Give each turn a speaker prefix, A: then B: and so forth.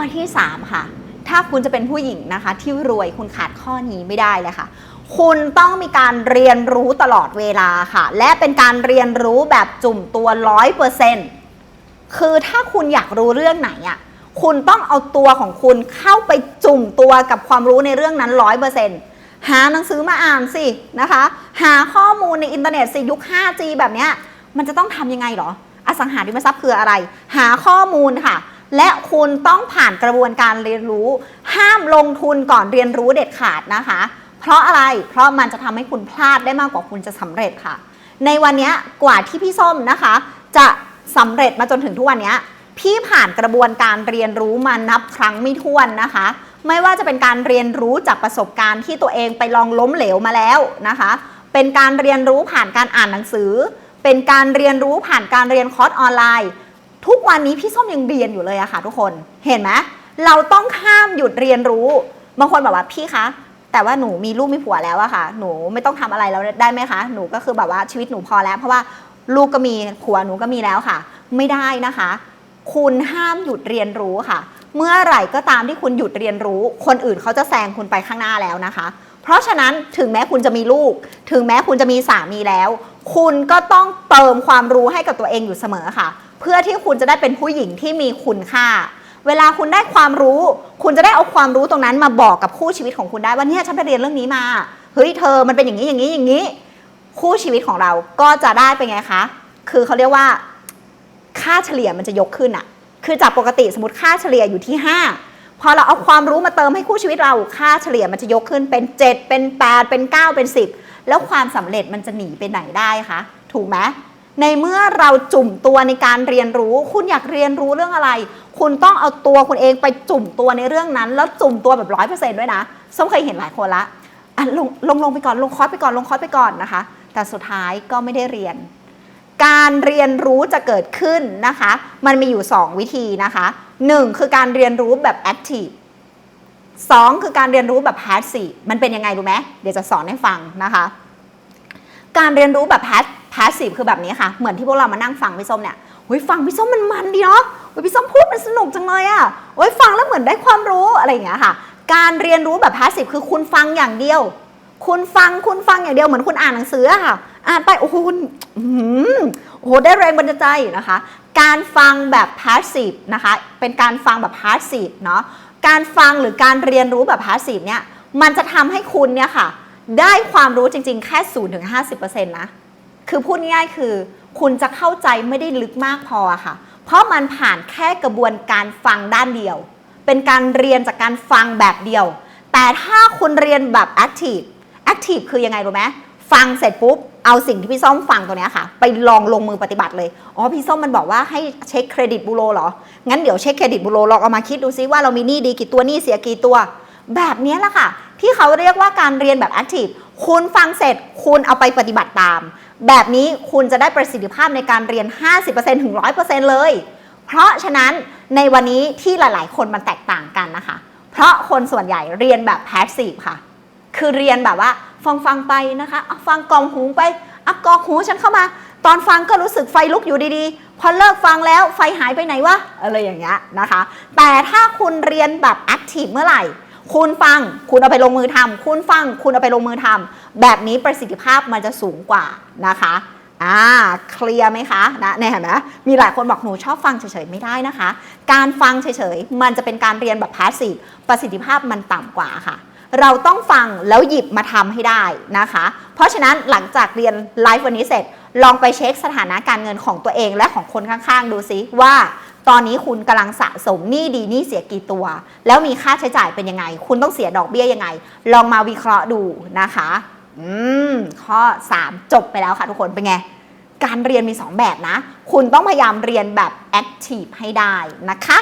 A: ข้อที่ 3 ค่ะ ถ้าคุณจะเป็นผู้หญิงนะคะ ที่รวยคุณขาดข้อนี้ไม่ได้เลยค่ะ คุณต้องมีการเรียนรู้ตลอดเวลาค่ะ และเป็นการเรียนรู้แบบจุ่มตัวร้อยเปอร์เซ็นต์คือถ้าคุณอยากรู้เรื่องไหนอะคุณต้องเอาตัวของคุณเข้าไปจุ่มตัวกับความรู้ในเรื่องนั้นร้อยเปอร์เซ็นต์หาหนังสือมาอ่านสินะคะ หาข้อมูลในอินเทอร์เน็ตสิยุค 5G แบบเนี้ยมันจะต้องทำยังไงหรอ อสังหาริมทรัพย์คืออะไร หาข้อมูลค่ะ และคุณต้องผ่านกระบวนการเรียนรู้ ห้ามลงทุนก่อนเรียนรู้เด็ดขาดนะคะ เพราะอะไรเพราะมันจะทำให้คุณพลาดได้มากกว่าคุณจะสำเร็จค่ะ ในวันนี้กว่าที่พี่ส้มนะคะ จะสำเร็จมาจนถึงทุกวันนี้พี่ผ่านกระบวนการเรียนรู้มานับครั้งไม่ถ้วนนะคะ ไม่ว่าจะเป็นการเรียนรู้จากประสบการณ์ที่ตัวเองไปลองล้มเหลวมาแล้วนะคะ เป็นการเรียนรู้ผ่านการอ่านหนังสือ เป็นการเรียนรู้ผ่านการเรียนคอร์สออนไลน์ ทุกวันนี้พี่ส้มยังเรียนอยู่เลยอะค่ะทุกคนเห็นไหมเราต้องห้ามหยุดเรียนรู้ บางคนบอกว่าพี่คะแต่ว่าหนูมีลูกมีผัวแล้วอะค่ะ หนูไม่ต้องทำอะไรแล้วได้ไหมคะ หนูก็คือแบบว่าชีวิตหนูพอแล้ว เพราะว่าลูกก็มีผัวหนูก็มีแล้วค่ะ ไม่ได้นะคะ คุณห้ามหยุดเรียนรู้ค่ะ เมื่อไหร่ก็ตามที่คุณหยุดเรียนรู้ คนอื่นเขาจะแซงคุณไปข้างหน้าแล้วนะคะ เพราะฉะนั้นถึงแม้คุณจะมีลูก ถึงแม้คุณจะมีสามีแล้ว คุณก็ต้องเติมความรู้ให้กับตัวเองอยู่เสมอค่ะ เพื่อที่คุณจะได้เป็นผู้หญิงที่มีคุณค่า เวลาคุณได้ความรู้ คุณจะได้เอาความรู้ตรงนั้นมาบอกกับคู่ชีวิตของคุณได้ว่าเนี่ยฉันไปเรียนเรื่องนี้มาเฮ้ยเธอมันเป็นอย่างนี้อย่างนี้อย่างนี้ คู่ชีวิตของเราก็จะได้เป็นไงคะคือเขาเรียกว่า ค่าเฉลี่ยมันจะยกขึ้นอะคือจากปกติสมมติค่าเฉลี่ยอยู่ที่ 5 พอเราเอาความรู้มาเติมให้คู่ชีวิตเรา ค่าเฉลี่ยมันจะยกขึ้นเป็น 7 เป็น 8 เป็น 9 เป็น 10 แล้วความสำเร็จมันจะหนีไปไหนได้คะถูกไหม ในเมื่อเราจุ่มตัวในการเรียนรู้ คุณอยากเรียนรู้เรื่องอะไร คุณต้องเอาตัวคุณเองไปจุ่มตัวในเรื่องนั้น แล้วจุ่มตัวแบบร้อยเปอร์เซ็นต์ด้วยนะส้มเคยเห็นหลายคนละอะลงลงลงไปก่อนลงคอร์สไปก่อนลงคอร์สไปก่อนนะคะ แต่สุดท้ายก็ไม่ได้เรียน การเรียนรู้จะเกิดขึ้นนะคะ มันมีอยู่ 2 วิธีนะคะ 1 คือการเรียนรู้แบบ active 2คือการเรียนรู้แบบ passive มันเป็นยังไงรู้ไหมเดี๋ยวจะสอนให้ฟังนะคะ การเรียนรู้แบบพาส pass- passive คือแบบนี้ค่ะ เหมือนที่พวกเรามานั่งฟังพี่ส้มเนี่ยโอ้ยฟังพี่ส้มมันมันดีเนาะโอ้ยพี่ส้มพูดมันสนุกจังเลยอะ่ะโอ้ยฟังแล้วเหมือนได้ความรู้อะไรอย่างเงี้ยค่ะ การเรียนรู้แบบ passive คือคุณฟังอย่างเดียว คุณฟังคุณฟังอย่างเดียวเหมือนคุณอ่านหนังสืออะค่ะ อ่านไปโอ้โหคุณโอ้โหได้แรงบันดาลใจนะคะ การฟังแบบ passive นะคะ เป็นการฟังแบบ passive เนาะการฟังหรือการเรียนรู้แบบ passive เนี่ยมันจะทำให้คุณเนี่ยค่ะ ได้ความรู้จริง ๆ แค่0-50%นะ คือพูดง่ายๆคือ คุณจะเข้าใจไม่ได้ลึกมากพอค่ะ เพราะมันผ่านแค่กระบวนการฟังด้านเดียว เป็นการเรียนจากการฟังแบบเดียว แต่ถ้าคุณเรียนแบบ active active คือยังไงรู้ไหมฟังเสร็จปุ๊บ เอาสิ่งที่พี่ส้มฟังตัวนี้ค่ะ ไปลองลงมือปฏิบัติเลย อ๋อ พี่ส้มมันบอกว่าให้เช็คเครดิตบูโรหรอ งั้นเดี๋ยวเช็คเครดิตบูโรลองเอามาคิดดูซิว่าเรามีหนี้ดีกี่ตัวหนี้เสียกี่ตัว แบบนี้แหละค่ะ ที่เขาเรียกว่าการเรียนแบบ active คุณฟังเสร็จคุณเอาไปปฏิบัติตาม แบบนี้คุณจะได้ประสิทธิภาพในการเรียน 50%ถึง 100%เลย เพราะฉะนั้นในวันนี้ที่หลาย ๆ คนมันแตกต่างกันนะคะ เพราะคนส่วนใหญ่เรียนแบบ passiv ค่ะ คือเรียนแบบว่าฟังฟังๆไปนะคะฟังกลองหูไปอะกอกหูฉันเข้ามา ตอนฟังก็รู้สึกไฟลุกอยู่ดีๆ พอเลิกฟังแล้วไฟหายไปไหนวะอะไรอย่างเงี้ยนะคะ แต่ถ้าคุณเรียนแบบ active เมื่อไหร่ คุณฟังคุณเอาไปลงมือทำคุณฟังคุณเอาไปลงมือทำแบบนี้ประสิทธิภาพมันจะสูงกว่านะคะอ่าเคลียร์ไหมคะนะเนี่ยเห็นไหมมีหลายคนบอกหนูชอบฟังเฉยๆไม่ได้นะคะ การฟังเฉยๆมันจะเป็นการเรียนแบบ passive ประสิทธิภาพมันต่ำกว่าค่ะ เราต้องฟังแล้วหยิบมาทำให้ได้นะคะ เพราะฉะนั้นหลังจากเรียนไลฟ์วันนี้เสร็จ ลองไปเช็คสถานะการเงินของตัวเองและของคนข้างๆ ดูซิว่าตอนนี้คุณกำลังสะสมหนี้ดีหนี้เสียกี่ตัว แล้วมีค่าใช้จ่ายเป็นยังไง คุณต้องเสียดอกเบี้ยยังไง ลองมาวิเคราะห์ดูนะคะอืมข้อ 3 จบไปแล้วค่ะทุกคนเป็นไงการเรียนมี 2 แบบนะ คุณต้องพยายามเรียนแบบ active ให้ได้นะคะ